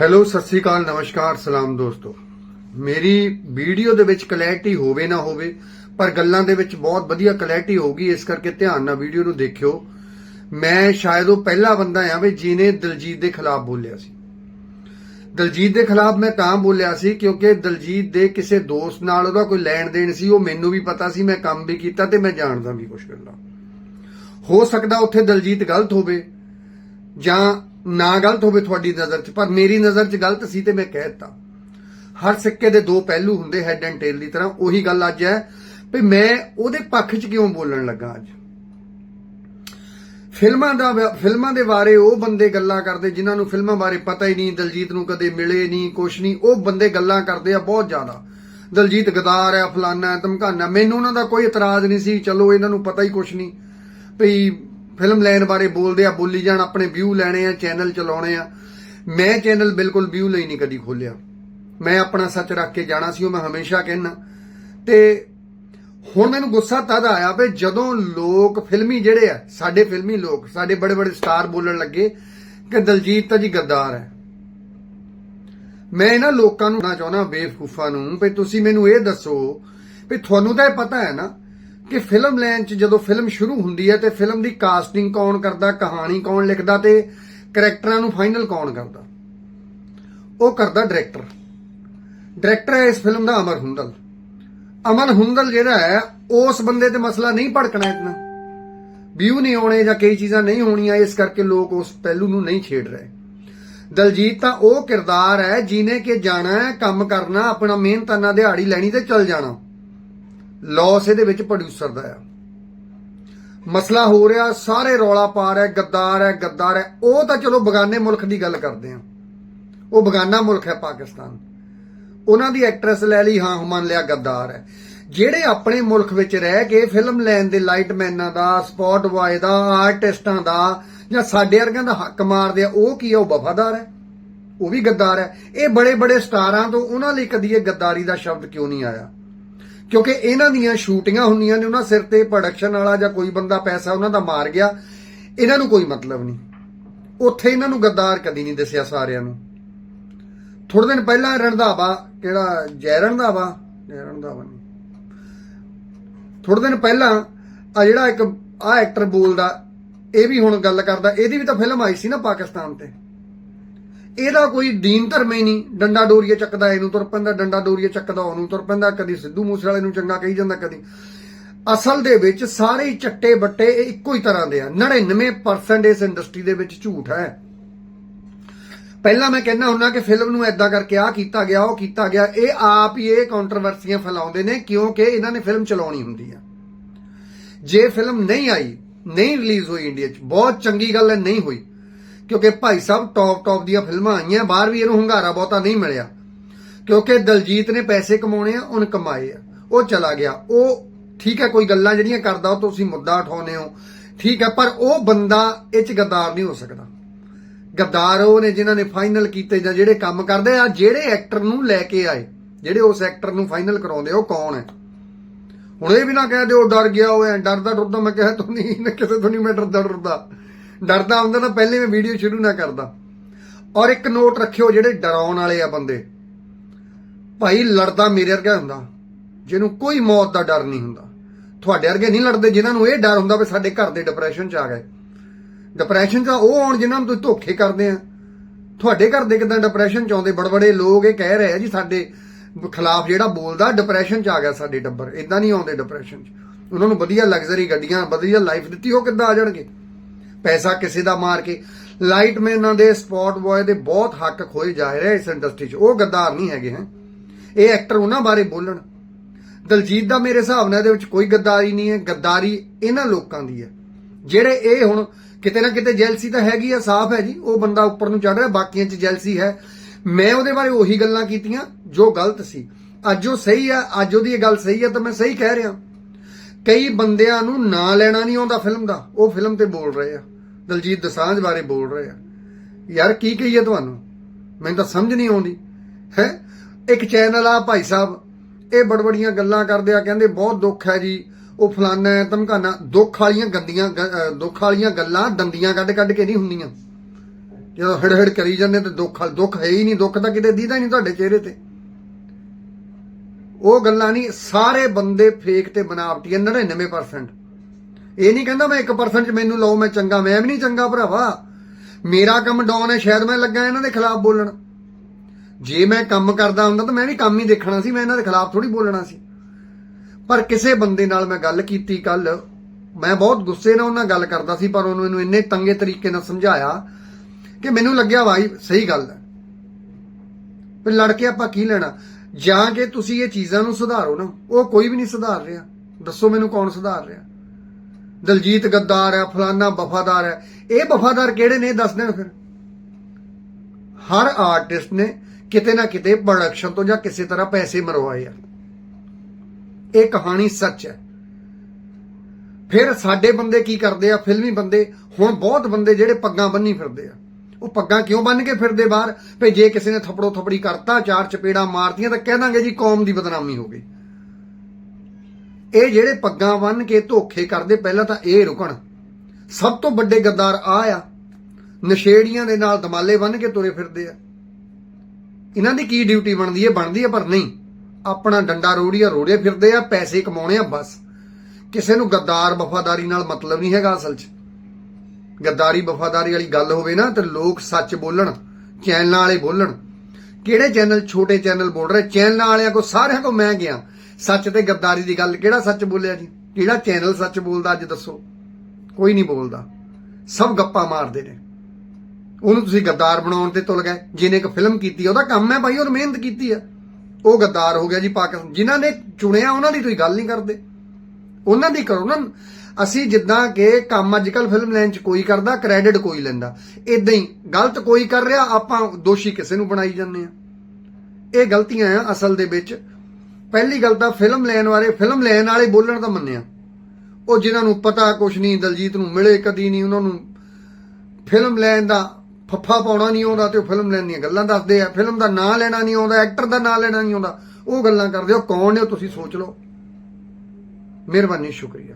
Hello, Sat Sri ਅਕਾਲ, ਨਮਸਕਾਰ, ਸਲਾਮ ਦੋਸਤੋ। ਮੇਰੀ ਵੀਡੀਓ ਦੇ ਵਿੱਚ ਕਲੈਰਿਟੀ ਹੋਵੇ ਨਾ ਹੋਵੇ, ਪਰ ਗੱਲਾਂ ਦੇ ਵਿੱਚ ਬਹੁਤ ਵਧੀਆ ਕਲੈਰਿਟੀ ਹੋਊਗੀ, ਇਸ ਕਰਕੇ ਧਿਆਨ ਨਾਲ ਵੀਡੀਓ ਨੂੰ ਦੇਖਿਓ। ਮੈਂ ਸ਼ਾਇਦ ਉਹ ਪਹਿਲਾ ਬੰਦਾ ਆ ਵੀ ਜਿਹਨੇ ਦਲਜੀਤ ਦੇ ਖਿਲਾਫ ਬੋਲਿਆ ਸੀ। ਦਲਜੀਤ ਦੇ ਖਿਲਾਫ ਮੈਂ ਤਾਂ ਬੋਲਿਆ ਸੀ ਕਿਉਂਕਿ ਦਲਜੀਤ ਦੇ ਕਿਸੇ ਦੋਸਤ ਨਾਲ ਉਹਦਾ ਕੋਈ ਲੈਣ ਦੇਣ ਸੀ, ਉਹ ਮੈਨੂੰ ਵੀ ਪਤਾ ਸੀ, ਮੈਂ ਕੰਮ ਵੀ ਕੀਤਾ ਤੇ ਮੈਂ ਜਾਣਦਾ ਵੀ ਕੁਝ ਗੱਲਾਂ ਹੋ ਸਕਦਾ ਉੱਥੇ ਦਲਜੀਤ ਗਲਤ ਹੋਵੇ ਜਾਂ ਨਾ ਗਲਤ ਹੋਵੇ ਤੁਹਾਡੀ ਨਜ਼ਰ 'ਚ, ਪਰ ਮੇਰੀ ਨਜ਼ਰ 'ਚ ਗਲਤ ਸੀ ਤੇ ਮੈਂ ਕਹਿ ਦਿੱਤਾ। ਹਰ ਸਿੱਕੇ ਦੇ ਦੋ ਪਹਿਲੂ ਹੁੰਦੇ ਹੈਡ ਐਂਡ ਟੇਲ ਦੀ ਤਰ੍ਹਾਂ, ਉਹੀ ਗੱਲ ਅੱਜ ਹੈ ਵੀ ਮੈਂ ਉਹਦੇ ਪੱਖ 'ਚ ਕਿਉਂ ਬੋਲਣ ਲੱਗਾ ਅੱਜ? ਫਿਲਮਾਂ ਦਾ ਫਿਲਮਾਂ ਦੇ ਬਾਰੇ ਉਹ ਬੰਦੇ ਗੱਲਾਂ ਕਰਦੇ ਜਿਨ੍ਹਾਂ ਨੂੰ ਫਿਲਮਾਂ ਬਾਰੇ ਪਤਾ ਹੀ ਨਹੀਂ, ਦਲਜੀਤ ਨੂੰ ਕਦੇ ਮਿਲੇ ਨਹੀਂ, ਕੁਛ ਨਹੀਂ, ਉਹ ਬੰਦੇ ਗੱਲਾਂ ਕਰਦੇ ਆ ਬਹੁਤ ਜ਼ਿਆਦਾ। ਦਲਜੀਤ ਗਦਾਰ ਹੈ, ਫਲਾਨਾ ਧਮਕਾਨਾ, ਮੈਨੂੰ ਉਹਨਾਂ ਦਾ ਕੋਈ ਇਤਰਾਜ਼ ਨਹੀਂ ਸੀ, ਚਲੋ ਇਹਨਾਂ ਨੂੰ ਪਤਾ ਹੀ ਕੁਛ ਨਹੀਂ। ਵੀ ਫਿਲਮ ਲੈਣ ਬਾਰੇ ਬੋਲਦੇ ਆ, ਬੋਲੀ ਜਾਣ, ਆਪਣੇ ਵਿਊ ਲੈਣੇ ਆ ਚੈਨਲ ਚਲਾਉਣੇ ਆ। ਮੈਂ ਚੈਨਲ ਬਿਲਕੁਲ ਵਿਊ ਲਈ ਨਹੀਂ ਕਦੀ ਖੋਲਿਆ ਮੈਂ ਆਪਣਾ ਸੱਚ ਰੱਖ ਕੇ ਜਾਣਾ ਸੀ, ਉਹ ਮੈਂ ਹਮੇਸ਼ਾ ਕਹਿਣਾ ਤੇ ਹੁਣ ਮੈਨੂੰ ਗੁੱਸਾ ਤਦ ਆਇਆ ਵੀ ਜਦੋਂ ਲੋਕ, ਫਿਲਮੀ ਜਿਹੜੇ ਆ, ਸਾਡੇ ਫਿਲਮੀ ਲੋਕ, ਸਾਡੇ ਬੜੇ ਬੜੇ ਸਟਾਰ ਬੋਲਣ ਲੱਗੇ ਕਿ ਦਲਜੀਤ ਤਾਂ ਜੀ ਗੱਦਾਰ ਹੈ। ਮੈਂ ਇਹਨਾਂ ਲੋਕਾਂ ਨੂੰ ਕਹਿਣਾ ਚਾਹੁੰਦਾ, ਬੇਵਕੂਫਾਂ ਨੂੰ, ਵੀ ਤੁਸੀਂ ਮੈਨੂੰ ਇਹ ਦੱਸੋ ਵੀ ਤੁਹਾਨੂੰ ਤਾਂ ਇਹ ਪਤਾ ਹੈ ਨਾ ਕਿ ਫਿਲਮ ਲੈਣ 'ਚ ਜਦੋਂ ਫਿਲਮ ਸ਼ੁਰੂ ਹੁੰਦੀ ਹੈ ਤੇ ਫਿਲਮ ਦੀ ਕਾਸਟਿੰਗ ਕੌਣ ਕਰਦਾ, ਕਹਾਣੀ ਕੌਣ ਲਿਖਦਾ ਤੇ ਕਰੈਕਟਰਾਂ ਨੂੰ ਫਾਈਨਲ ਕੌਣ ਕਰਦਾ? ਉਹ ਕਰਦਾ ਡਾਇਰੈਕਟਰ। ਡਾਇਰੈਕਟਰ ਹੈ ਇਸ ਫਿਲਮ ਦਾ ਅਮਰ ਹੁੰਦਲ। ਅਮਨ ਹੁੰਦਲ ਜਿਹੜਾ ਹੈ, ਉਸ ਬੰਦੇ ਤੇ ਮਸਲਾ ਨਹੀਂ ਭੜਕਣਾ ਇਤਨਾ। ਵਿਊ ਨਹੀਂ ਆਉਣੇ ਜਾਂ ਕਈ ਚੀਜ਼ਾਂ ਨਹੀਂ ਹੋਣੀਆਂ, ਇਸ ਕਰਕੇ ਲੋਕ ਉਸ ਪਹਿਲੂ ਨੂੰ ਨਹੀਂ ਛੇੜ ਰਹੇ। ਦਲਜੀਤ ਤਾਂ ਉਹ ਕਿਰਦਾਰ ਹੈ ਜਿਨੇ ਕਿ ਜਾਣਾ ਹੈ, ਕੰਮ ਕਰਨਾ, ਆਪਣਾ ਮਿਹਨਤਾਨਾ ਦਿਹਾੜੀ ਲੈਣੀ ਤੇ ਚੱਲ ਜਾਣਾ। ਲਾਸ ਇਹਦੇ ਵਿੱਚ ਪ੍ਰੋਡਿਊਸਰ ਦਾ ਆ। ਮਸਲਾ ਹੋ ਰਿਹਾ, ਸਾਰੇ ਰੌਲਾ ਪਾ ਰਿਹਾ, ਗੱਦਾਰ ਹੈ ਗੱਦਾਰ ਹੈ। ਉਹ ਤਾਂ ਚਲੋ ਬਗਾਨੇ ਮੁਲਕ ਦੀ ਗੱਲ ਕਰਦੇ ਆ। ਉਹ ਬਗਾਨਾ ਮੁਲਕ ਹੈ ਪਾਕਿਸਤਾਨ। ਉਹਨਾਂ ਦੀ ਐਕਟਰੈਸ ਲੈ ਲਈ, ਹਾਂ, ਮੰਨ ਲਿਆ ਗੱਦਾਰ ਹੈ। ਜਿਹੜੇ ਆਪਣੇ ਮੁਲਕ ਵਿੱਚ ਰਹਿ ਕੇ ਫਿਲਮ ਲੈਣ ਦੇ ਲਾਈਟਮੈਨਾਂ ਦਾ ਸਪੌਟ ਬॉय ਦਾ ਆਰਟਿਸਟਾਂ ਦਾ, ਜਾਂ ਸਾਡੇ ਵਰਗਿਆਂ ਦਾ ਹੱਕ ਮਾਰਦੇ ਆ, ਉਹ ਕੀ ਆ? ਉਹ ਵਫਾਦਾਰ ਹੈ। ਉਹ ਵੀ ਗੱਦਾਰ ਹੈ। ਇਹ ਬੜੇ ਬੜੇ ਸਟਾਰਾਂ ਤੋਂ ਉਹਨਾਂ ਲਈ ਕਦੀ ਇਹ ਗੱਦਾਰੀ ਦਾ ਸ਼ਬਦ ਕਿਉਂ ਨਹੀਂ ਆਇਆ? ਕਿਉਂਕਿ ਇਹਨਾਂ ਦੀਆਂ ਸ਼ੂਟਿੰਗਾਂ ਹੁੰਦੀਆਂ ਨੇ, ਉਹਨਾਂ ਸਿਰ ਤੇ ਪ੍ਰੋਡਕਸ਼ਨ ਵਾਲਾ ਜਾਂ ਕੋਈ ਬੰਦਾ ਪੈਸਾ ਉਹਨਾਂ ਦਾ ਮਾਰ ਗਿਆ, ਇਹਨਾਂ ਨੂੰ ਕੋਈ ਮਤਲਬ ਨਹੀਂ। ਉੱਥੇ ਇਹਨਾਂ ਨੂੰ ਗੱਦਾਰ ਕਦੀ ਨਹੀਂ ਦੱਸਿਆ ਸਾਰਿਆਂ ਨੂੰ। ਥੋੜੇ ਦਿਨ ਪਹਿਲਾਂ ਰਣਧਾਵਾ, ਕਿਹੜਾ ਜੈ ਰਣਧਾਵਾ? ਜੈ ਰਣਧਾਵਾ ਨਹੀਂ। ਥੋੜੇ ਦਿਨ ਪਹਿਲਾਂ ਆ ਜਿਹੜਾ ਇੱਕ, ਆ ਐਕਟਰ ਬੋਲਦਾ, ਇਹ ਵੀ ਹੁਣ ਗੱਲ ਕਰਦਾ, ਇਹਦੀ ਵੀ ਤਾਂ ਫਿਲਮ ਆਈ ਸੀ ਨਾ ਪਾਕਿਸਤਾਨ ਤੇ। ਇਹਦਾ ਕੋਈ ਦੀਨ ਧਰਮ ਹੀ ਨਹੀਂ। ਡੰਡਾ ਡੋਰੀਏ ਚੱਕਦਾ ਇਹਨੂੰ ਤੁਰ ਪੈਂਦਾ, ਡੰਡਾ ਡੋਰੀਏ ਚੱਕਦਾ ਉਹਨੂੰ ਤੁਰ ਪੈਂਦਾ, ਕਦੀ ਸਿੱਧੂ ਮੂਸੇਵਾਲੇ ਨੂੰ ਚੰਗਾ ਕਹੀ ਜਾਂਦਾ, ਕਦੀ। ਅਸਲ ਦੇ ਵਿੱਚ ਸਾਰੇ ਹੀ ਚੱਟੇ ਬੱਟੇ ਇਹ ਇੱਕੋ ਹੀ ਤਰ੍ਹਾਂ ਦੇ ਆ। 99% ਇਸ ਇੰਡਸਟਰੀ ਦੇ ਵਿੱਚ ਝੂਠ ਹੈ। ਪਹਿਲਾਂ ਮੈਂ ਕਹਿੰਦਾ ਹੁੰਨਾ ਕਿ ਫਿਲਮ ਨੂੰ ਐਦਾਂ ਕਰਕੇ ਆ ਕੀਤਾ ਗਿਆ, ਉਹ ਕੀਤਾ ਗਿਆ। ਇਹ ਆਪ ਹੀ ਇਹ ਕੰਟਰੋਵਰਸੀਆਂ ਫੈਲਾਉਂਦੇ ਨੇ ਕਿਉਂਕਿ ਇਹਨਾਂ ਨੇ ਫਿਲਮ ਚਲਾਉਣੀ ਹੁੰਦੀ ਆ। ਜੇ ਫਿਲਮ ਨਹੀਂ ਆਈ, ਨਹੀਂ ਰਿਲੀਜ਼ ਹੋਈ ਇੰਡੀਆ 'ਚ, ਬਹੁਤ ਚੰਗੀ ਗੱਲ ਹੈ, ਨਹੀਂ ਹੋਈ। ਕਿਉਂਕਿ ਭਾਈ ਸਾਹਿਬ ਟੌਪ ਟੌਪ ਦੀਆਂ ਫਿਲਮਾਂ ਆਈਆਂ, ਬਾਹਰ ਵੀ ਇਹਨੂੰ ਹੰਗਾਰਾ ਬਹੁਤਾ ਨਹੀਂ ਮਿਲਿਆ। ਕਿਉਂਕਿ ਦਲਜੀਤ ਨੇ ਪੈਸੇ ਕਮਾਉਣੇ ਆ, ਉਹਨ ਕਮਾਏ ਆ। ਉਹ ਚਲਾ ਗਿਆ। ਉਹ ਠੀਕ ਹੈ, ਕੋਈ ਗੱਲਾਂ ਜਿਹੜੀਆਂ ਕਰਦਾ ਉਹ ਤੁਸੀਂ ਮੁੱਦਾ ਉਠਾਉਨੇ ਹੋ। ਠੀਕ ਹੈ, ਪਰ ਉਹ ਬੰਦਾ ਇਹ ਚ ਗੱਦਾਰ ਨਹੀਂ ਹੋ ਸਕਦਾ। ਗੱਦਾਰ ਉਹ ਨੇ ਜਿਨ੍ਹਾਂ ਨੇ ਫਾਈਨਲ ਕੀਤੇ ਜਾਂ ਜਿਹੜੇ ਕੰਮ ਕਰਦੇ ਆ, ਜਿਹੜੇ ਐਕਟਰ ਨੂੰ ਲੈ ਕੇ ਆਏ, ਜਿਹੜੇ ਉਸ ਐਕਟਰ ਨੂੰ ਫਾਈਨਲ ਕਰਾਉਂਦੇ ਉਹ ਕੌਣ ਹੈ? ਹੁਣ ਇਹ ਵੀ ਨਾ ਕਹਿ ਦਿਓ ਡਰ ਗਿਆ ਹੋਇਆ, ਡਰਦਾ ਡਰਦਾ, ਮੈਂ ਕਿਹਾ ਤੂੰ ਨਹੀਂ, ਕਿਸੇ ਤੋਂ ਨਹੀਂ ਮੈਂ ਡਰਦਾ ਡਰਦਾ। ਡਰਦਾ ਹੁੰਦਾ ਨਾ, ਪਹਿਲੇ ਮੈਂ ਵੀਡੀਓ ਸ਼ੁਰੂ ਨਾ ਕਰਦਾ। ਔਰ ਇੱਕ ਨੋਟ ਰੱਖਿਓ, ਜਿਹੜੇ ਡਰਾਉਣ ਵਾਲੇ ਆ ਬੰਦੇ। ਭਾਈ, ਲੜਦਾ ਮੇਰੇ ਵਰਗਾ ਹੁੰਦਾ। ਜਿਹਨੂੰ ਕੋਈ ਮੌਤ ਦਾ ਡਰ ਨਹੀਂ ਹੁੰਦਾ। ਤੁਹਾਡੇ ਵਰਗੇ ਨਹੀਂ ਲੜਦੇ, ਜਿਨ੍ਹਾਂ ਨੂੰ ਇਹ ਡਰ ਹੁੰਦਾ ਵੀ ਸਾਡੇ ਘਰ ਦੇ ਡਿਪਰੈਸ਼ਨ 'ਚ ਆ ਗਏ। ਡਿਪਰੈਸ਼ਨ 'ਚ ਉਹ ਆਉਣ ਜਿਨ੍ਹਾਂ ਨੂੰ ਤੁਸੀਂ ਧੋਖੇ ਕਰਦੇ ਆ। ਤੁਹਾਡੇ ਘਰ ਦੇ ਕਿਦਾਂ ਡਿਪਰੈਸ਼ਨ 'ਚ ਆਉਂਦੇ? ਬੜਬੜੇ ਲੋਕ ਇਹ ਕਹਿ ਰਹੇ ਆ ਜੀ, ਸਾਡੇ ਖਿਲਾਫ ਜਿਹੜਾ ਬੋਲਦਾ ਡਿਪਰੈਸ਼ਨ 'ਚ ਆ ਗਿਆ ਸਾਡੇ ਟੱਬਰ। ਇਦਾਂ ਨਹੀਂ ਆਉਂਦੇ ਡਿਪਰੈਸ਼ਨ 'ਚ। ਉਹਨਾਂ ਨੂੰ ਵਧੀਆ ਲਗਜ਼ਰੀ ਗੱਡੀਆਂ, ਵਧੀਆ ਲਾਈਫ ਦਿੱਤੀ, ਉਹ ਕਿੱਦਾਂ ਆ ਜਾਣਗੇ? ਪੈਸਾ ਕਿਸੇ ਦਾ ਮਾਰ ਕੇ। ਲਾਈਟਮੈਨਾਂ ਦੇ ਸਪੌਟ ਬॉय ਦੇ ਬਹੁਤ ਹੱਕ ਖੋਏ ਜਾ ਰਹੇ ਇਸ ਇੰਡਸਟਰੀ 'ਚ। ਉਹ ਗੱਦਾਰ ਨਹੀਂ ਹੈਗੇ, ਹੈ। ਇਹ ਐਕਟਰ ਉਹਨਾਂ ਬਾਰੇ ਬੋਲਣ। ਦਲਜੀਤ ਦਾ ਮੇਰੇ ਹਿਸਾਬ ਨਾਲ ਇਹਦੇ ਵਿੱਚ ਕੋਈ ਗੱਦਾਰੀ ਨਹੀਂ ਹੈ। ਗੱਦਾਰੀ ਇਹਨਾਂ ਲੋਕਾਂ ਦੀ ਹੈ। ਜਿਹੜੇ ਇਹ ਹੁਣ ਕਿਤੇ ਨਾ ਕਿਤੇ ਜੈਲਸੀ ਤਾਂ ਹੈਗੀ ਆ, ਸਾਫ਼ ਹੈ ਜੀ। ਉਹ ਬੰਦਾ ਉੱਪਰ ਨੂੰ ਚੜ ਰਿਹਾ, ਬਾਕੀਆਂ 'ਚ ਜੈਲਸੀ ਹੈ। ਮੈਂ ਉਹਦੇ ਬਾਰੇ ਉਹੀ ਗੱਲਾਂ ਕੀਤੀਆਂ, ਜੋ ਗਲਤ ਸੀ। ਅੱਜ ਉਹ ਸਹੀ ਆ, ਅੱਜ ਉਹਦੀ ਇਹ ਗੱਲ ਸਹੀ ਆ ਤਾਂ ਮੈਂ ਸਹੀ ਕਹਿ ਰਿਹਾ। ਕਈ ਬੰਦਿਆਂ ਨੂੰ ਨਾਂ ਲੈਣਾ ਨਹੀਂ ਆਉਂਦਾ ਫਿਲਮ ਦਾ। ਉਹ ਫਿਲਮ ਤੇ ਬੋਲ ਰਹੇ ਆ। ਦਲਜੀਤ ਦਸਾਂਝ ਬਾਰੇ ਬੋਲ ਰਹੇ ਆ। ਯਾਰ ਕੀ ਕਹੀਏ ਤੁਹਾਨੂੰ? ਮੈਨੂੰ ਤਾਂ ਸਮਝ ਨਹੀਂ ਆਉਂਦੀ। ਹੈ? ਇੱਕ ਚੈਨਲ ਆ ਭਾਈ ਸਾਹਿਬ, ਇਹ ਬੜਬੜੀਆਂ ਗੱਲਾਂ ਕਰਦੇ ਆ, ਕਹਿੰਦੇ ਬਹੁਤ ਦੁੱਖ ਹੈ ਜੀ। ਉਹ ਫਲਾਨਾ ਹੈ, ਧਮਕਾਨਾ, ਦੁੱਖ ਵਾਲੀਆਂ ਗੰਦੀਆਂ ਦੁੱਖ ਵਾਲੀਆਂ ਗੱਲਾਂ ਦੰਦੀਆਂ ਕੱਢ ਕੱਢ ਕੇ ਨਹੀਂ ਹੁੰਦੀਆਂ। ਜਦੋਂ ਹੜ ਹੜ ਕਰੀ ਜਾਂਦੇ ਤੇ ਦੁੱਖ ਦੁੱਖ ਹੈ ਹੀ ਨਹੀਂ, ਦੁੱਖ ਤਾਂ ਕਿਤੇ ਦੀਦਾ ਹੀ ਨਹੀਂ ਤੁਹਾਡੇ ਚਿਹਰੇ ਤੇ। ਉਹ ਗੱਲਾਂ ਨਹੀਂ, ਸਾਰੇ ਬੰਦੇ ਫੇਕ ਤੇ ਬਨਾਵਟੀ ਆ 99% ਇਹ ਨਹੀਂ ਕਹਿੰਦਾ ਮੈਂ 1% ਚ ਮੈਨੂੰ ਲਾਓ, ਮੈਂ ਚੰਗਾ, ਮੈਂ ਵੀ ਨਹੀਂ ਚੰਗਾ ਭਰਾਵਾ। ਮੇਰਾ ਕੰਮ ਡਾਊਨ ਹੈ, ਸ਼ਾਇਦ ਮੈਂ ਲੱਗਾ ਇਹਨਾਂ ਦੇ ਖਿਲਾਫ ਬੋਲਣ। ਜੇ ਮੈਂ ਕੰਮ ਕਰਦਾ ਹੁੰਦਾ ਤਾਂ ਮੈਂ ਵੀ ਕੰਮ ਹੀ ਦੇਖਣਾ ਸੀ, ਮੈਂ ਇਹਨਾਂ ਦੇ ਖਿਲਾਫ ਥੋੜੀ ਬੋਲਣਾ ਸੀ। ਪਰ ਕਿਸੇ ਬੰਦੇ ਨਾਲ ਮੈਂ ਗੱਲ ਕੀਤੀ ਕੱਲ ਮੈਂ ਬਹੁਤ ਗੁੱਸੇ ਨਾਲ ਉਹਨਾਂ ਨਾਲ ਗੱਲ ਕਰਦਾ ਸੀ, ਪਰ ਉਹਨੂੰ ਮੈਨੂੰ ਇੰਨੇ ਤੰਗੇ ਤਰੀਕੇ ਨਾਲ ਸਮਝਾਇਆ ਕਿ ਮੈਨੂੰ ਲੱਗਿਆ ਭਾਈ ਸਹੀ ਗੱਲ ਹੈ। ਪਰ ਲੜ ਕੇ ਆਪਾਂ ਕੀ ਲੈਣਾ? ਜਾਂ ਕਿ ਤੁਸੀਂ ਇਹ ਚੀਜ਼ਾਂ ਨੂੰ ਸੁਧਾਰੋ ਨਾ। ਉਹ ਕੋਈ ਵੀ ਨਹੀਂ ਸੁਧਾਰ ਰਿਹਾ। ਦੱਸੋ ਮੈਨੂੰ ਕੌਣ ਸੁਧਾਰ ਰਿਹਾ। ਦਲਜੀਤ ਗੱਦਾਰ ਹੈ, ਫਲਾਨਾ ਵਫਾਦਾਰ ਹੈ। ਇਹ ਵਫਾਦਾਰ ਕਿਹੜੇ ਨੇ? ਇਹ ਦੱਸ ਦੇਣ ਫਿਰ। ਹਰ ਆਰਟਿਸਟ ਨੇ ਕਿਤੇ ਨਾ ਕਿਤੇ ਪ੍ਰੋਡਕਸ਼ਨ ਤੋਂ ਜਾਂ ਕਿਸੇ ਤਰ੍ਹਾਂ ਪੈਸੇ ਮਰਵਾਏ ਆ। ਇਹ ਕਹਾਣੀ ਸੱਚ ਹੈ। ਫਿਰ ਸਾਡੇ ਬੰਦੇ ਕੀ ਕਰਦੇ ਆ? ਫਿਲਮੀ ਬੰਦੇ। ਹੁਣ ਬਹੁਤ ਬੰਦੇ ਜਿਹੜੇ ਪੱਗਾਂ ਬੰਨੀ ਫਿਰਦੇ ਆ। ਉਹ ਪੱਗਾਂ ਕਿਉਂ ਬੰਨ ਕੇ ਫਿਰਦੇ ਬਾਹਰ? ਭਈ ਜੇ ਕਿਸੇ ਨੇ ਥਪੜੋ ਥਪੜੀ ਕਰਤਾ, ਚਾਰ ਚਪੇੜਾ ਮਾਰਤੀਆਂ ਤਾਂ ਕਹਿ ਦਾਂਗੇ ਜੀ ਕੌਮ ਦੀ ਬਦਨਾਮੀ ਹੋ ਗਈ। ਇਹ ਜਿਹੜੇ ਪੱਗਾਂ ਬੰਨ ਕੇ ਧੋਖੇ ਕਰਦੇ, ਪਹਿਲਾਂ ਤਾਂ ਇਹ ਰੁਕਣ। ਸਭ ਤੋਂ ਵੱਡੇ ਗੱਦਾਰ ਆ ਆ। ਨਸ਼ੇੜੀਆਂ ਦੇ ਨਾਲ ਦਮਾਲੇ ਬੰਨ ਕੇ ਤੁਰੇ ਫਿਰਦੇ ਆ। ਇਹਨਾਂ ਦੀ ਕੀ ਡਿਊਟੀ ਬਣਦੀ ਹੈ? ਬਣਦੀ ਹੈ ਪਰ ਨਹੀਂ। ਆਪਣਾ ਡੰਡਾ ਰੋੜੀਆ ਰੋੜੇ ਫਿਰਦੇ ਆ, ਪੈਸੇ ਕਮਾਉਣੇ ਆ, ਬਸ। ਕਿਸੇ ਨੂੰ ਗੱਦਾਰ ਵਫਾਦਾਰੀ ਨਾਲ ਮਤਲਬ ਨਹੀਂ ਹੈਗਾ ਅਸਲ 'ਚ। ਗੱਦਾਰੀ ਵਫਾਦਾਰੀ ਵਾਲੀ ਗੱਲ ਹੋਵੇ ਨਾ, ਤੇ ਲੋਕ ਸੱਚ ਬੋਲਣ, ਚੈਨਲਾਂ ਵਾਲੇ ਬੋਲਣ। ਕਿਹੜੇ ਚੈਨਲ? ਛੋਟੇ ਚੈਨਲ ਬੋਲ ਰਹੇ। ਚੈਨਲਾਂ ਵਾਲਿਆਂ ਕੋ ਸਾਰਿਆਂ ਕੋ ਮੈਂ ਗਿਆ। ਸੱਚ ਤੇ ਗੱਦਾਰੀ ਦੀ ਗੱਲ, ਕਿਹੜਾ ਸੱਚ ਬੋਲਿਆ ਜੀ? ਕਿਹੜਾ ਚੈਨਲ ਸੱਚ ਬੋਲਦਾ ਅੱਜ ਦੱਸੋ? ਕੋਈ ਨਹੀਂ ਬੋਲਦਾ। ਸਭ ਗੱਪਾਂ ਮਾਰਦੇ ਨੇ। ਉਹਨੂੰ ਤੁਸੀਂ ਗੱਦਾਰ ਬਣਾਉਣ ਤੇ ਤੁਲ ਗਏ। ਜਿਹਨੇ ਇੱਕ ਫਿਲਮ ਕੀਤੀ ਉਹਦਾ ਕੰਮ ਹੈ ਭਾਈ ਉਹ ਮਿਹਨਤ ਕੀਤੀ ਆ। ਉਹ ਗੱਦਾਰ ਹੋ ਗਿਆ ਜੀ ਪਾਕਿਸਤਾਨ। ਜਿਨ੍ਹਾਂ ਨੇ ਚੁਣਿਆ, ਉਹਨਾਂ ਦੀ ਤੁਸੀਂ ਗੱਲ ਨਹੀਂ ਕਰਦੇ। ਉਹਨਾਂ ਦੀ ਕਰੋ ਨਾ। ਅਸੀਂ ਜਿੱਦਾਂ ਕਿ ਕੰਮ ਅੱਜਕੱਲ ਫਿਲਮ ਲੈਣ 'ਚ ਕੋਈ ਕਰਦਾ ਕ੍ਰੈਡਿਟ ਕੋਈ ਲੈਂਦਾ। ਇਦਾਂ ਹੀ ਗਲਤ ਕੋਈ ਕਰ ਰਿਹਾ, ਆਪਾਂ ਦੋਸ਼ੀ ਕਿਸੇ ਨੂੰ ਬਣਾਈ ਜਾਂਦੇ ਆ ਇਹ ਗਲਤੀਆਂ ਆ ਅਸਲ ਦੇ ਵਿੱਚ। ਪਹਿਲੀ ਗੱਲ ਤਾਂ ਫਿਲਮ ਲੈਣ ਵਾਲੇ, ਫਿਲਮ ਲੈਣ ਵਾਲੇ ਬੋਲਣ ਤਾਂ ਮੰਨਿਆ। ਉਹ ਜਿਨ੍ਹਾਂ ਨੂੰ ਪਤਾ ਕੁਛ ਨਹੀਂ, ਦਲਜੀਤ ਨੂੰ ਮਿਲੇ ਕਦੀ ਨਹੀਂ, ਉਹਨਾਂ ਨੂੰ ਫਿਲਮ ਲੈਣ ਦਾ ਫੱਫਾ ਪਾਉਣਾ ਨਹੀਂ ਆਉਂਦਾ ਤੇ ਉਹ ਫਿਲਮ ਲੈਣ ਦੀਆਂ ਗੱਲਾਂ ਦੱਸਦੇ ਆ। ਫਿਲਮ ਦਾ ਨਾਂ ਲੈਣਾ ਨਹੀਂ ਆਉਂਦਾ, ਐਕਟਰ ਦਾ ਨਾਂ ਲੈਣਾ ਨਹੀਂ ਆਉਂਦਾ। ਉਹ ਗੱਲਾਂ ਕਰਦੇ ਹੋ ਕੌਣ ਨੇ ਤੁਸੀਂ ਸੋਚ ਲਓ। ਮਿਹਰਬਾਨੀ, ਸ਼ੁਕਰੀਆ।